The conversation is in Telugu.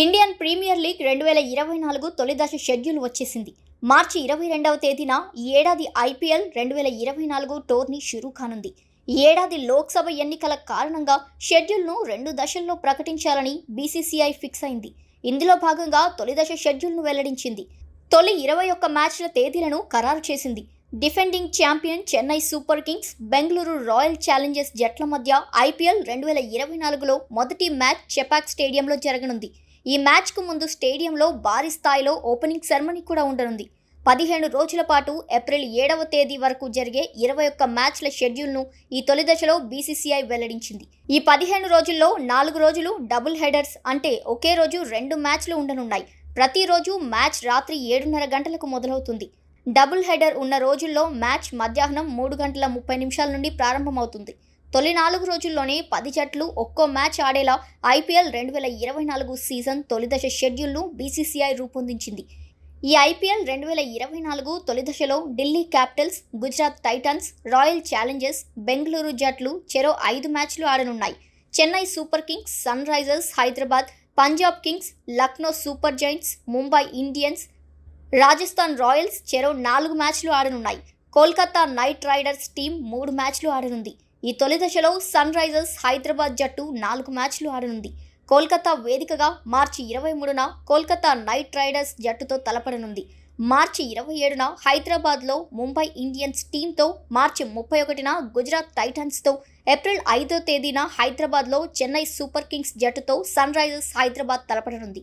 ఇండియన్ ప్రీమియర్ లీగ్ రెండు వేల ఇరవై నాలుగు తొలిదశ షెడ్యూల్ వచ్చేసింది. మార్చి ఇరవై రెండవ తేదీన ఈ ఏడాది ఐపీఎల్ రెండు వేల ఇరవై నాలుగు టోర్నీ షురూ కానుంది. ఈ ఏడాది లోక్సభ ఎన్నికల కారణంగా షెడ్యూల్ను రెండు దశల్లో ప్రకటించాలని బీసీసీఐ ఫిక్స్ అయింది. ఇందులో భాగంగా తొలిదశ షెడ్యూల్ను వెల్లడించింది. తొలి ఇరవై ఒక్క మ్యాచ్ల తేదీలను ఖరారు చేసింది. Defending champion Chennai Super Kings Bengaluru Royal Challengers జట్ల మధ్య ఐపీఎల్ రెండు వేల ఇరవై నాలుగులో మొదటి మ్యాచ్ చెపాక్ స్టేడియంలో జరగనుంది. ఈ మ్యాచ్కు ముందు స్టేడియంలో భారీ స్థాయిలో ఓపెనింగ్ సెరమనీ కూడా ఉండనుంది. పదిహేను రోజుల పాటు ఏప్రిల్ ఏడవ తేదీ వరకు జరిగే ఇరవై ఒక్క మ్యాచ్ల షెడ్యూల్ను ఈ తొలి దశలో బీసీసీఐ వెల్లడించింది. ఈ పదిహేను రోజుల్లో నాలుగు రోజులు డబుల్ హెడర్స్ అంటే ఒకే రోజు రెండు మ్యాచ్లు ఉండనున్నాయి. ప్రతిరోజు మ్యాచ్ రాత్రి ఏడున్నర గంటలకు మొదలవుతుంది. డబుల్ హెడర్ ఉన్న రోజుల్లో మ్యాచ్ మధ్యాహ్నం మూడు గంటల ముప్పై నిమిషాల నుండి ప్రారంభమవుతుంది. తొలి నాలుగు రోజుల్లోనే పది జట్లు ఒక్కో మ్యాచ్ ఆడేలా ఐపీఎల్ రెండు వేల ఇరవై నాలుగు సీజన్ తొలిదశ షెడ్యూల్ను బీసీసీఐ రూపొందించింది. ఈ ఐపీఎల్ రెండు వేల ఇరవై నాలుగు తొలి దశలో Delhi Capitals Gujarat Titans Royal Challengers Bengaluru జట్లు చెరో ఐదు మ్యాచ్లు ఆడనున్నాయి. Chennai Super Kings Sunrisers Hyderabad Punjab Kings Lucknow Super Giants Mumbai Indians Rajasthan Royals చెరో నాలుగు మ్యాచ్లు ఆడనున్నాయి. కోల్కతా నైట్ రైడర్స్ టీం మూడు మ్యాచ్లు ఆడనుంది. ఈ తొలి దశలో సన్ రైజర్స్ హైదరాబాద్ జట్టు నాలుగు మ్యాచ్లు ఆడనుంది. కోల్కతా వేదికగా మార్చి ఇరవై మూడున కోల్కతా నైట్ రైడర్స్ జట్టుతో తలపడనుంది. మార్చి ఇరవై ఏడున హైదరాబాద్లో ముంబై ఇండియన్స్ టీంతో మార్చి ముప్పై ఒకటిన గుజరాత్ టైటన్స్తో ఏప్రిల్ ఐదో తేదీన హైదరాబాద్లో చెన్నై సూపర్ కింగ్స్ జట్టుతో సన్ రైజర్స్ హైదరాబాద్ తలపడనుంది.